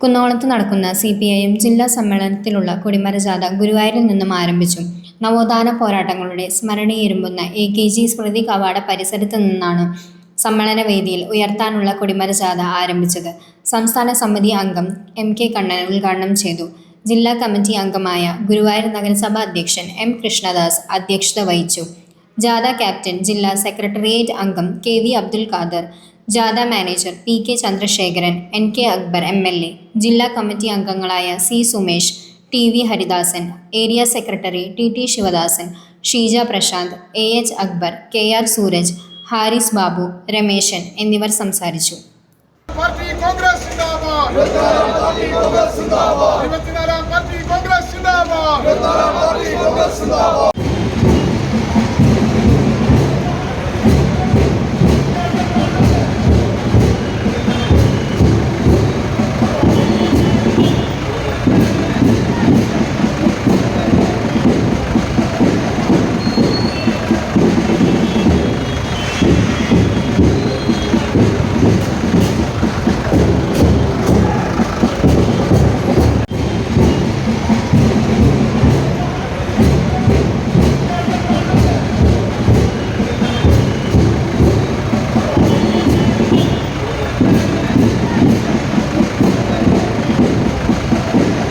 കുന്നോളത്ത് നടക്കുന്ന C P I ജില്ലാ സമ്മേളനത്തിലുള്ള കൊടിമര ജാഥ ഗുരുവായൂരിൽ നിന്നും ആരംഭിച്ചു. നവോത്ഥാന പോരാട്ടങ്ങളുടെ സ്മരണയേരുമ്പുന്ന എ കെ ജി സ്മൃതി കവാട പരിസരത്ത് നിന്നാണ് സമ്മേളന വേദിയിൽ ഉയർത്താനുള്ള കൊടിമര ജാഥ ആരംഭിച്ചത്. സംസ്ഥാന സമിതി അംഗം എം കെ കണ്ണൻ ഉദ്ഘാടനം ചെയ്തു. ജില്ലാ കമ്മിറ്റി അംഗമായ ഗുരുവായൂർ നഗരസഭാ അധ്യക്ഷൻ എം കൃഷ്ണദാസ് അധ്യക്ഷത വഹിച്ചു. ജാഥ ക്യാപ്റ്റൻ ജില്ലാ സെക്രട്ടേറിയറ്റ് അംഗം കെ വി അബ്ദുൽ ഖാദർ ജാഥ manager P K Chandrasekharan N K Akbar M L A ജില്ലാ കമ്മിറ്റി അംഗങ്ങളായ C Sumesh T V Haridasan area secretary T T Sivadasan Sheeja Prashanth A H Akbar K R Sooraj Haris Babu Rameshan എന്നിവർ സംസാരിച്ചു. Party Congress ഇരുപത്തിനാലാം